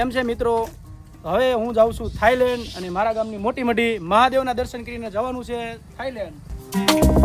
કેમ છે મિત્રો, હવે હું જાઉં છું થાઈલેન્ડ અને મારા ગામની મોટી મોટી મહાદેવના દર્શન કરીને જવાનું છે થાઈલેન્ડ.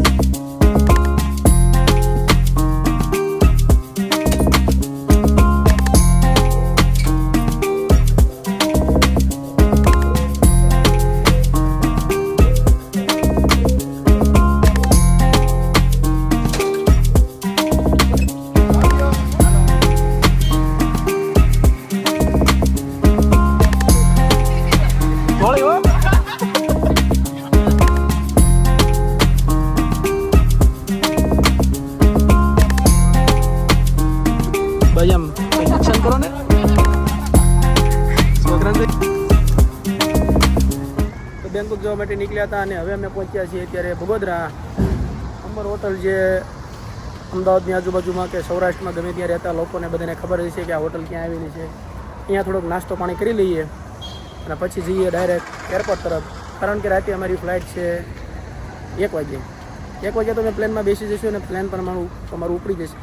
તો માટે નીકળ્યા હતા અને હવે અમે પહોંચ્યા છીએ અત્યારે ભગોદરા. અંબર હોટલ જે અમદાવાદની આજુબાજુમાં કે સૌરાષ્ટ્રમાં ગમે ત્યાં રહેતા લોકોને બધાને ખબર હશે કે આ હોટલ ક્યાં આવેલી છે. અહીંયા થોડોક નાસ્તો પાણી કરી લઈએ અને પછી જઈએ ડાયરેક્ટ એરપોર્ટ તરફ. કારણ કે રાતે અમારી ફ્લાઇટ છે એક વાગે એક વાગે તો અમે પ્લેનમાં બેસી જઈશું અને પ્લેન પણ અમારું અમારું ઉપડી જશે.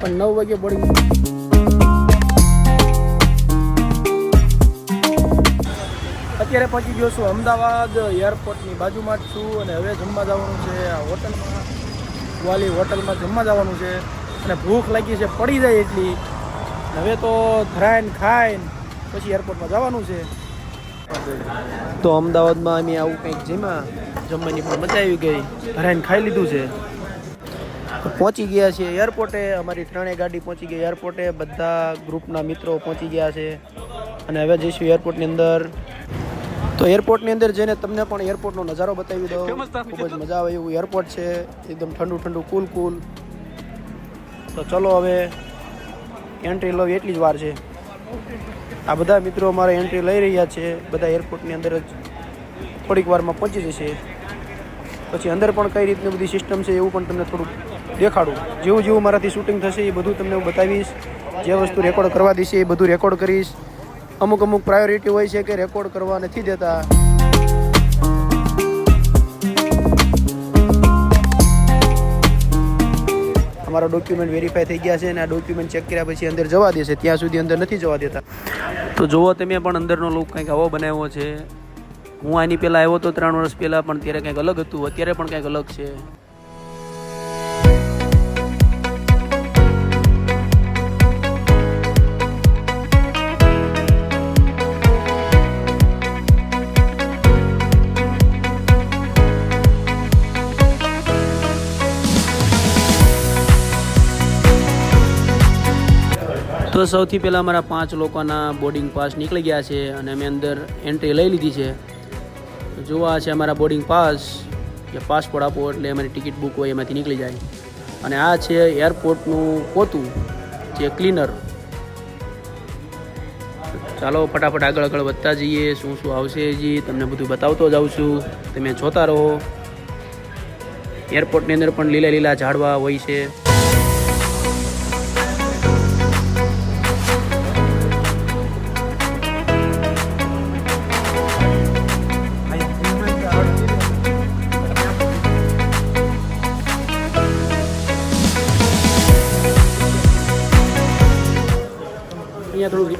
પણ નવ વાગે બોર્ડિંગ અત્યારે પહોંચી ગયો છું અમદાવાદ એરપોર્ટની બાજુમાં જ છું અને હવે જમવા જવાનું છે આ હોટલમાં. વાલી હોટલમાં જમવા જવાનું છે અને ભૂખ લાગી છે, પડી જાય એટલી. હવે તો ધરાઈને ખાઈને પછી એરપોર્ટમાં જવાનું છે. તો અમદાવાદમાં અમે આવું કંઈક જેમાં જમવાની પણ મજા આવી ગઈ. ધરાઈને ખાઈ લીધું છે. પહોંચી ગયા છીએ એરપોર્ટે. અમારી ત્રણેય ગાડી પહોંચી ગઈ એરપોર્ટે. બધા ગ્રુપના મિત્રો પહોંચી ગયા છે. અને હવે જઈશું એરપોર્ટની અંદર. તો એરપોર્ટની અંદર જઈને તમને પણ એરપોર્ટનો નજારો બતાવી દઉં. ખૂબ જ મજા આવે એવું એરપોર્ટ છે. એકદમ ઠંડુ ઠંડુ કુલ કુલ તો ચલો હવે એન્ટ્રી લો એટલી જ વાર છે. આ બધા મિત્રો અમારા એન્ટ્રી લઈ રહ્યા છે. બધા એરપોર્ટની અંદર જ થોડીક વારમાં પહોંચી જશે. પછી અંદર પણ કઈ રીતની બધી સિસ્ટમ છે એવું પણ તમને થોડુંક દેખાડું. જેવું જેવું મારાથી શૂટિંગ થશે એ બધું તમને હું બતાવીશ. જે વસ્તુ રેકોર્ડ કરવા દેશે એ બધું રેકોર્ડ કરીશ. અમુક અમુક પ્રાયોરિટી હોય છે કે રેકોર્ડ કરવા નથી દેતા. અમારા ડોક્યુમેન્ટ વેરીફાઈ થઈ ગયા છે અને આ ડોક્યુમેન્ટ ચેક કર્યા પછી અંદર જવા દેશે. ત્યાં સુધી અંદર નથી જવા દેતા. તો જુઓ તમે પણ અંદરનો લુક કંઈક આવો બનાવ્યો છે. હું આની પહેલાં આવ્યો તો ત્રણ વર્ષ પહેલાં, પણ ત્યારે કંઈક અલગ હતું. અત્યારે પણ કંઈક અલગ છે. તો સૌથી પહેલાં અમારા પાંચ લોકોના બોર્ડિંગ પાસ નીકળી ગયા છે અને અમે અંદર એન્ટ્રી લઈ લીધી છે. જોવા છે અમારા બોર્ડિંગ પાસ કે પાસપોર્ટ આપો એટલે અમારી ટિકિટ બુક હોય એમાંથી નીકળી જાય. અને આ છે એરપોર્ટનું પોતું, જે ક્લીનર ચાલો ફટાફટ આગળ આગળ વધતા જઈએ, શું શું આવશે હજી તમને બધું બતાવતો જાઉં છું. તમે જોતા રહો. એરપોર્ટની અંદર પણ લીલા લીલા ઝાડવા હોય છે.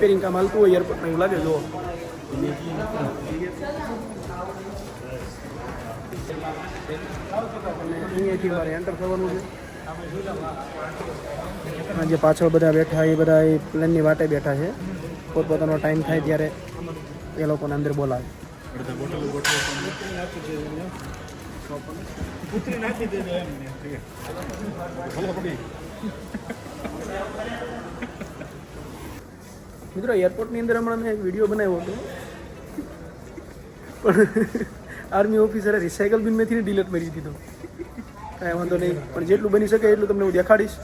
રિપેરિંગ કામ હાલતું હોય એરપોર્ટમાં એવું લાગે જો અહીંયાથી મારે એન્ટર થવાનું છે આ જે પાછળ બધા બેઠા એ બધા એ પ્લેનની વાટે બેઠા છે પોતપોતાનો ટાઈમ થાય ત્યારે એ લોકોને અંદર બોલાવે મિત્રો એરપોર્ટની અંદર હમણાં મેં એક વીડિયો બનાવ્યો હતો. પણ આર્મી ઓફિસરે રિસાયકલ બિનમાંથી ડિલેટ મારી દીધો કાંઈ વાંધો નહીં, પણ જેટલું બની શકે એટલું તમને હું દેખાડીશ.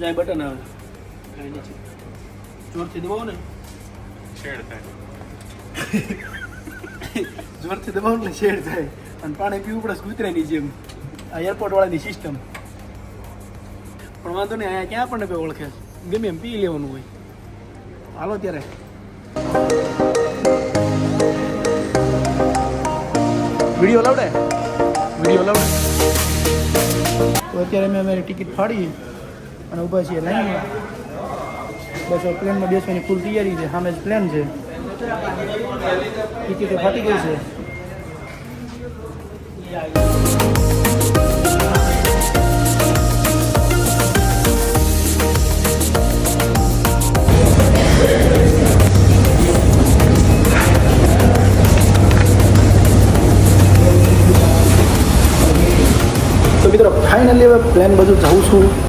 જાય બટન આવે. કાંઈ નથી. જોરથી દબાવો ને. શેડ થાય. જોરથી દબાવો ને શેડ થાય. અને પાણી પીવું પડે કૂતરાની જેમ. આ એરપોર્ટ વાળાની સિસ્ટમ પણ વાંધો નહીં અહીંયા ક્યાં આપણને કોઈ ઓળખે ગમે એમ પી લેવાનું હોય. હાલો ત્યારે. વીડિયો લાવડે વીડિયો લાવડે તો અત્યારે મેં અમારી ટિકિટ ફાડી અને ઊભા છીએ લાઈનમાં. બસ પ્લેનમાં બેસવાની ફૂલ તૈયારી છે. સામે જ પ્લેન છે. ટિકિટો ફાટી ગઈ છે. તો મિત્રો ફાઇનલી હવે પ્લેન બધું જાઉં છું.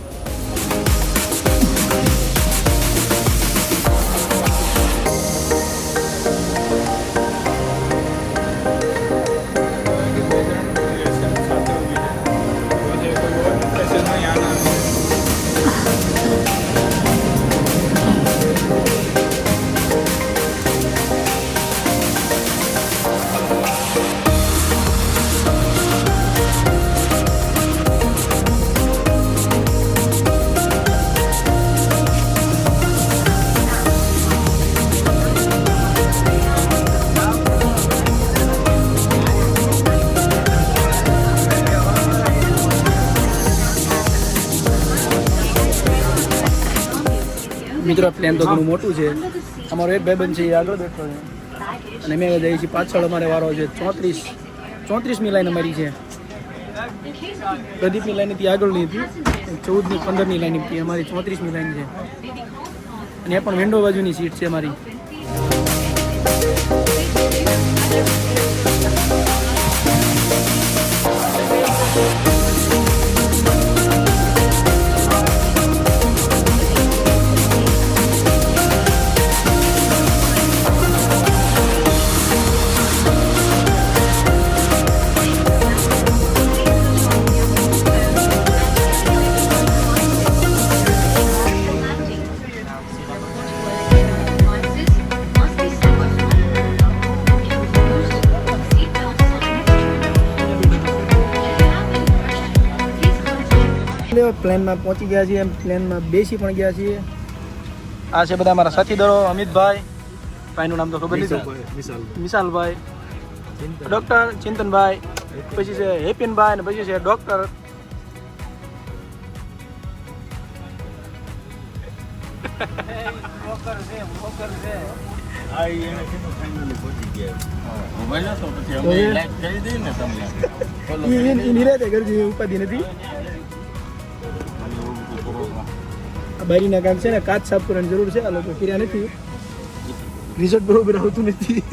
મિત્રો પ્લેન તો ઘણું મોટું છે. અમારો એક ભાઈબંધ છે, એ આગળ બેઠો છે. અને મેં જઈએ છીએ પાછળ, અમારે વારો છે ચોત્રીસ. ચોત્રીસમી લાઈન અમારી છે. પ્રદીપની લાઈન હતી, આગળની હતી. ચૌદની, પંદરની લાઈન હતી, અમારી ચોત્રીસમી લાઈન છે. અને એ પણ વિન્ડો બાજુની સીટ છે અમારી. પ્લેનમાં પહોંચી ગયા છીએ પ્લેનમાં બેસી પણ ગયા છીએ. આ છે બધા મારા સાથીદારો અમિતભાઈ ભાઈનું નામ તો ખબર નથી વિશાલભાઈ ડૉક્ટર ચિંતનભાઈ પછી છે હેપિનભાઈ અને પછી છે ડૉક્ટર. ઉપાધિ એને બારીના કામ છે ને, કાચ સાફ કરવાની જરૂર છે. આ લોકો કર્યા નથી. રિઝલ્ટ બરોબર આવતું નથી.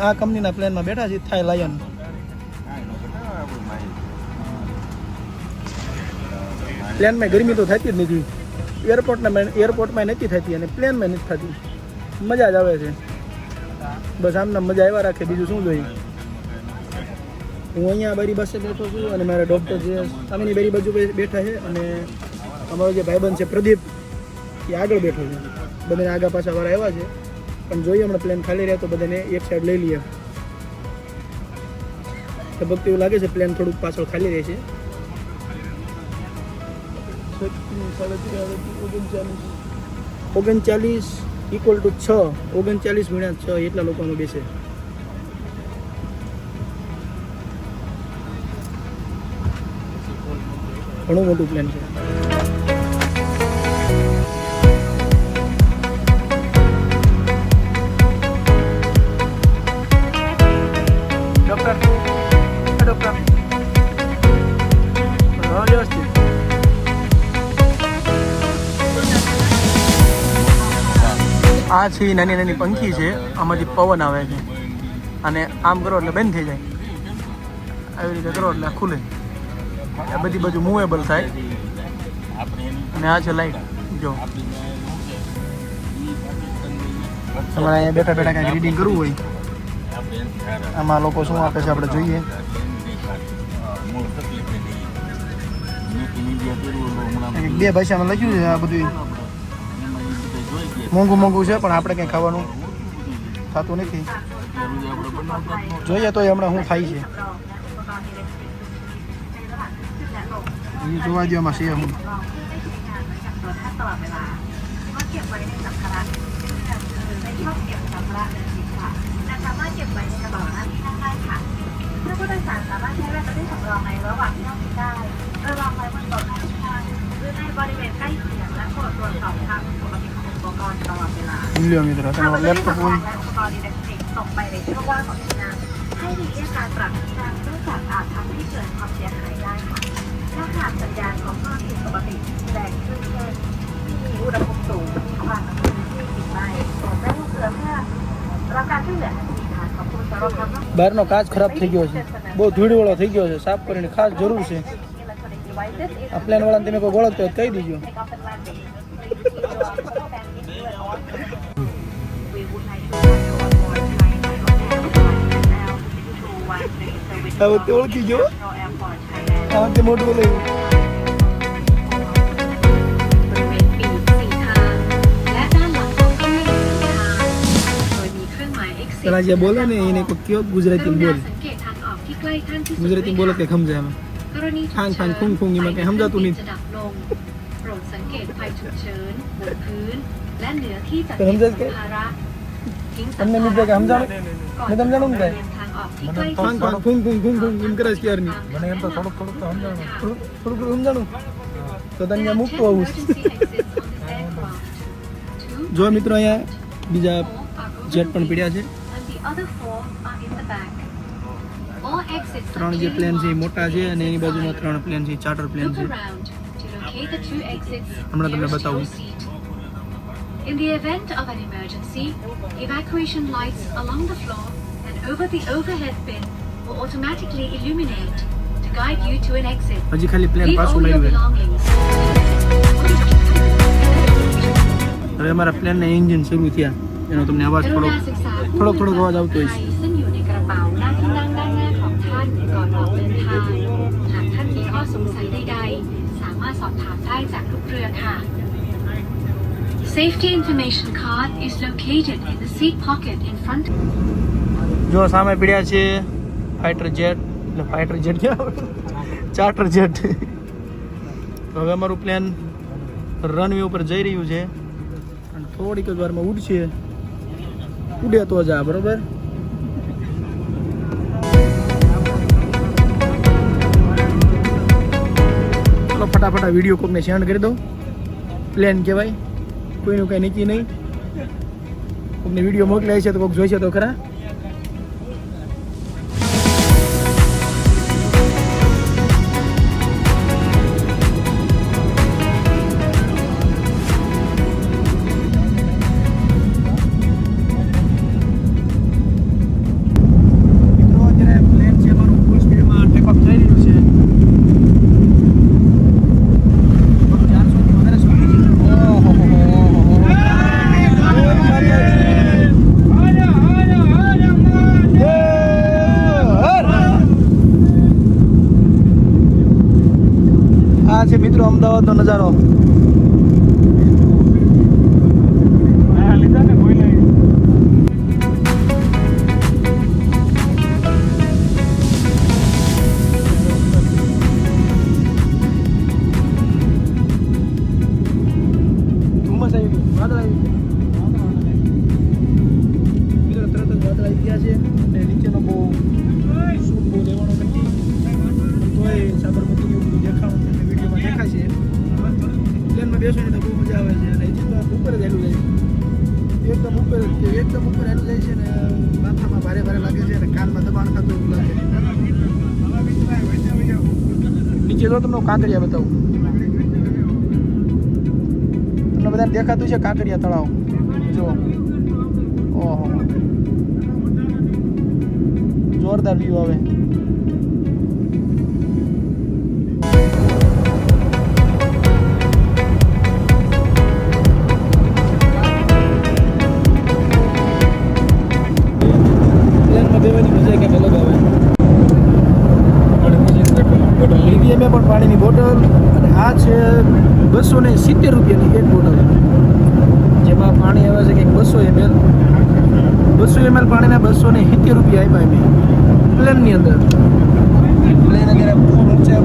આ- કંપનીના પ્લેનમાં બેઠા છે થાય લાયન. પ્લેનમાં ગરમી તો થતી જ નથી. એરપોર્ટના એરપોર્ટમાં નથી થતી અને પ્લેનમાં નથી થતી. મજા જ આવે છે. બસ આમને મજા આવ્યા રાખે, બીજું શું જોઈએ? હું અહીંયા બારી પાસે બેઠો છું અને મારા ડૉક્ટર જે સામેની બારી બાજુ બેઠા છે અને અમારો જે ભાઈબંધ છે પ્રદીપ, એ આગળ બેઠો છે. બધાને આગા પાછા વાળા આવ્યા છે. પણ જોઈએ હમણાં પ્લેન ખાલી રહે તો બધાને એક સાઈડ લઈ લઈએ. લગભગ એવું લાગે છે પ્લેન થોડુંક પાછળ ખાલી રહે છે. ઓગણચાલીસ ઇક્વલ ટુ છ. ઓગણચાલીસ ગુણ્યા છ, એટલા લોકોનો બેસે. ઘણું મોટું પ્લેન છે. ડોક્ટર ડોક્ટર હા આ છે નાની નાની પંખી છે. આમાંથી પવન આવે છે. અને આમ કરો એટલે બંધ થઈ જાય. આવી રીતે કરો એટલે આ ખુલે. આ બધી બાજુ મૂવેબલ થાય. અને આ છે લાઈટ જો. તમારે અહીંયા બેઠા બેઠા કાંઈક રીડિંગ કરવું હોય. આમાં લોકો શું આપે છે આપણે જોઈએ. બે ભાષામાં લખ્યું છે આ બધું મોંઘું મોંઘું છે, પણ આપણે કંઈ ખાવાનું થતું નથી. જોઈએ તો હમણાં શું થાય છે. นี่คือว่าเดียวมาเชียร์ผมผู้โดยสารสามารถใช้เวลาได้สำรองในระหว่างที่นั่งได้ระวังไว้บนโต๊ะนั่งหรือในบริเวณใกล้เคียงและโรดตรวสอบความปกติของอุปกรณ์ตลอดเวลาเรื่องนี้ตลอดเวลาเล็บกระพุ้นอุปกรณ์อิเล็กทตกไปในช่วงว่างของทีนั่ให้หลีกเลี่ยงการปรับทีนั่เนื่องจากอาจทำให้เกิดความเสีย ถ้าหากสัญญาณของความผิดปกติแสดงขึ้นเช่นที่มีอุณหภูมิสูงควันที่ติดไหม้โปรดแจ้งลูกเรือเพื่อรับการช่วยเหลือทันทีค่ะขอบคุณสำหรับคำว่า બહારનો કાચ ખરાબ થઈ ગયો છે બહુ ધૂળવાળો થઈ ગયો છે સાફ કરીને ખાસ જરૂર છે electronic devices is આ પ્લેન વાળાને તમે કોઈ ઓળખતો હોય તો કહી દીજો take off and landing. We would like to avoid flying આ વખતે ઓળખી ગયો จะมจดบุรีบริเวณปีกสี่ทาและด้านหลังของก็มีหนึ่งทขีเรืองหมายวก Gujarati รุณสังเกตทางออกที่ใกล้ท่านที่สุดแจติ้ว bol ย kayak ะกรณีฉุกเฉิทางผ่านพุ่งๆนี่มันงห้ามเจ้าตัวนจะดับลงโปรดสังเกตไฟฉุกเฉินบนพื้น และเหนือที่จัดก็บสัมภาระทิ้งสัม Hamzah ภา ini ระ juga kayak hamzah. ก่อน Ini จะ belum phone ફૂંગ ફૂંગ ફૂંગ ફૂંગ એમ કરે છે એમ તો થોડુંક થોડુંક તો સમજાણું થોડુંક થોડુંક સમજાણું તો તને મૂકતો આવું જો મિત્રો અહીંયા બીજા જેટ પણ પીડ્યા છે ત્રણ જે પ્લેન છે એ મોટા છે અને એની બાજુમાં ત્રણ પ્લેન છે ચાર્ટર પ્લેન છે. હમણાં તમને બતાવું. In the event of an emergency, evacuation lights along the floor over the overhead bin will automatically illuminate to guide you to an exit. હજી ખાલી પ્લેન Leave પાછું all your લાવ્યું belongings. હવે અમારા પ્લેનના એન્જિન શરૂ થયા એનો તમને અવાજ กรุ થોડો ณาศึกษา થોડો થોડો અવાજ આવતો ไท હોય ยซึ่งอยู่ในกระเป๋าหน้าที่นั่งด้านหน้าของท่านก่อนออกเดินทาง หากท่านมีข้อสงสัยใดๆ สามารถสอบถามได้จากลูกเรือค่ะ Safety information card is located in the seat pocket in front જો સામે પીડ્યા છે ફાઇટર જેટ એટલે ફાઇટર જેટ ક્યાં ચાર્ટર જેટ હવે અમારું પ્લેન રનવે ઉપર જઈ રહ્યું છે. અને થોડીક જ વારમાં ઉડશે. ઉડે તો જા બરોબર? ચલો, ફટાફટ વીડિયો કોકને સેન્ડ કરી દઉં. પ્લેન કહેવાય. કોઈનું કંઈ નીચી નહીં. કોઈને વીડિયો મોકલાય છે તો કોઈક જોઈશે તો ખરા. અમદાવાદનો નજારો જો તમને કાંકરિયા બતાવું. તમને બધાને દેખાતું છે કાંકરિયા તળાવ. જો ઓહો. જોરદાર વ્યૂ આવે. બેવાની મજા કંઈક અલગ આવે. બોટલ. લીધી અમે પણ પાણીની બોટલ અને આ છે બસો ને સિત્તેર રૂપિયાની એક બોટલ. જેમાં પાણી આવે છે કંઈક બસો એમએલ બસો એમએલ પાણીના બસો ને સિત્તેર રૂપિયા આપ્યા અમે. પ્લેનની અંદર. પ્લેન અત્યારે ખૂબ ઊંચા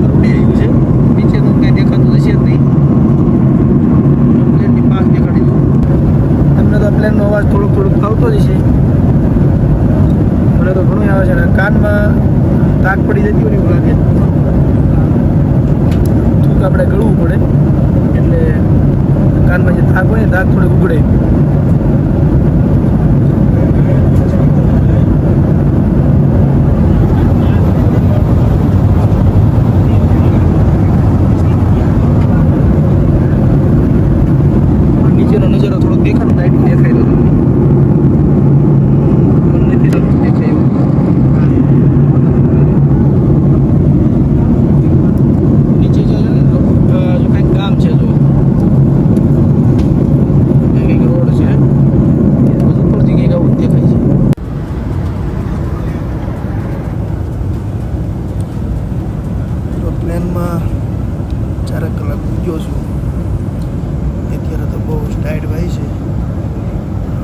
છે.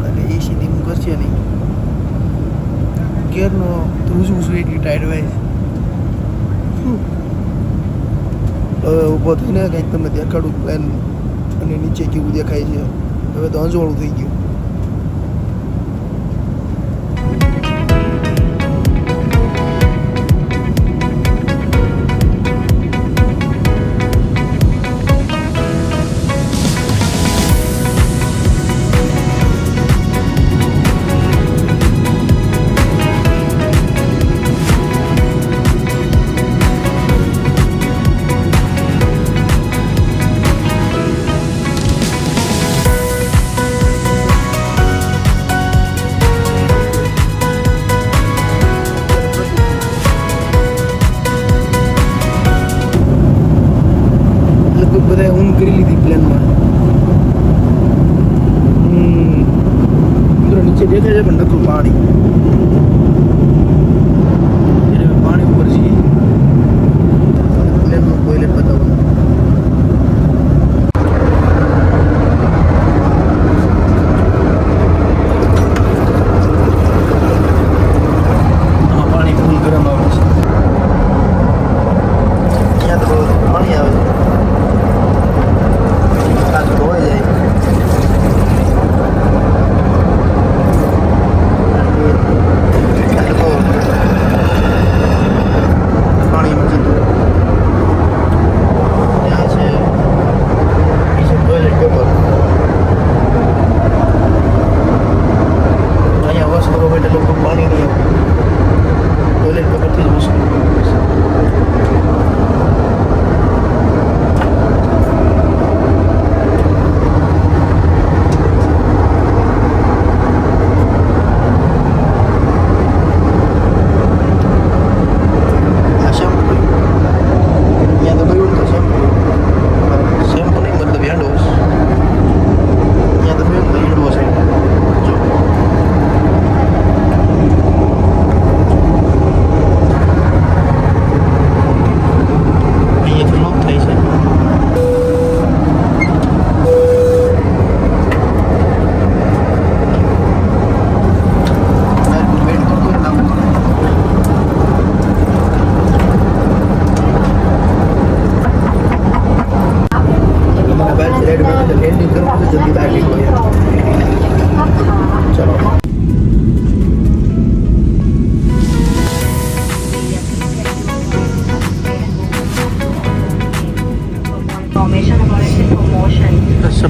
એટલે એસી ધીમું કરશે નહીં. ગેરનો ધ્રુજવું છું એટલી ટાઈટ વાઇઝ હવે ઊભો થઈને કંઈક તમે દેખાડું પ્લેન અને નીચે કેવું દેખાય છે. હવે તો અજવાળું થઈ ગયું.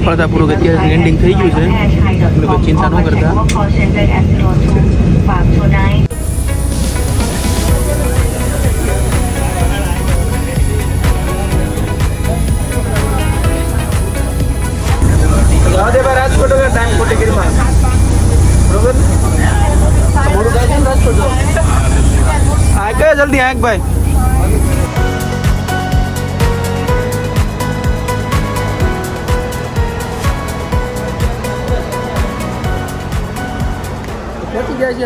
સફળતાપૂર્વક અત્યારે એન્ડિંગ થઈ ગયું છે. એટલે કોઈ ચિંતા ન કરતા. જલ્દી આંખ ભાઈ?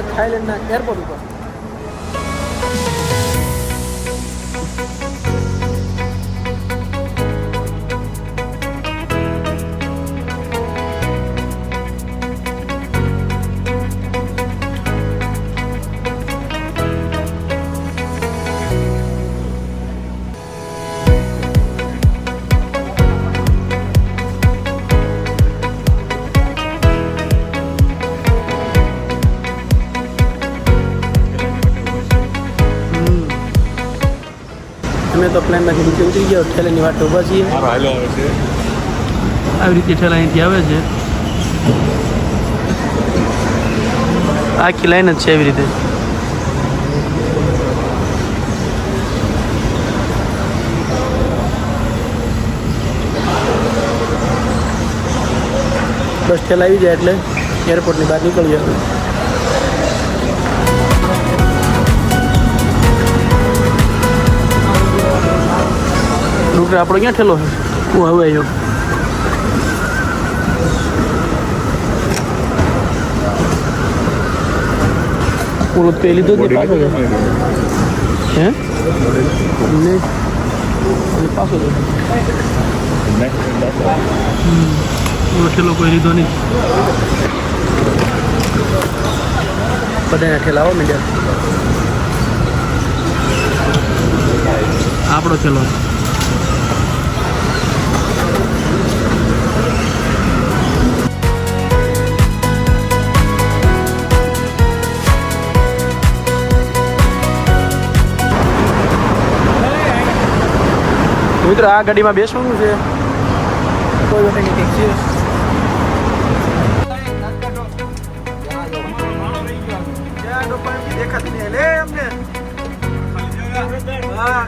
થાઈલેન્ડના એરપોર્ટ ઉપર તો પ્લેનમાંથી નીચે ઉતરી ગયો ઠેલાની વાટે ઊભા છીએ. મારો હાલો આવે રીતે ઠેલા અહીંથી આવે છે. આખી લાઈન જ છે એવી રીતે. બસ ઠેલા આવી જાય એટલે એરપોર્ટની બહાર નીકળીએ. ડોક્ટર આપણો ક્યાં ઠેલો છે? હું હવે આવ્યો પૂરો તે લીધો જ પાછો હે? ને પાછો પૂરો ઠેલો કોઈ લીધો નહીં. બધાના ઠેલા મીડિયા આપણો ઠેલો મિત્રો આ ગાડીમાં બેસવાનું છે કોઈ વખતની ટેક્સી દેખાતી નહીં લે અમને હા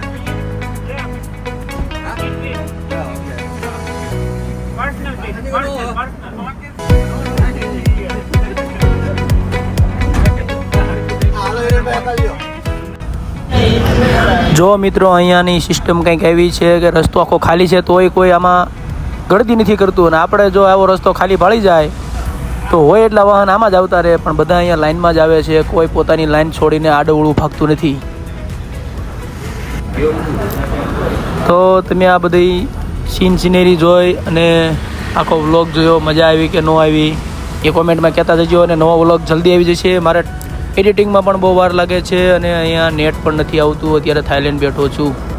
જો મિત્રો અહીંયાની સિસ્ટમ કંઈક એવી છે કે રસ્તો આખો ખાલી છે, તોય કોઈ આમાં ગળતી નથી કરતું. અને આપણે જો આવો રસ્તો ખાલી પાડી જાય, તો હોય એટલા વાહન આમાં જ આવતા રહે. પણ બધા અહીંયા લાઇનમાં જ આવે છે. કોઈ પોતાની લાઇન છોડીને આડવળું ભાગતું નથી. તો તમે આ બધી સીન સિનેરી જોઈ અને આખો વ્લોગ જોયો. મજા આવી કે ન આવી? એ કોમેન્ટમાં કહેતા જજો અને નવો વ્લોગ જલ્દી આવી જશે. મારે એડિટિંગમાં પણ બહુ વાર લાગે છે અને અહીંયા નેટ પણ નથી આવતું. અત્યારે થાઈલેન્ડ બેઠો છું.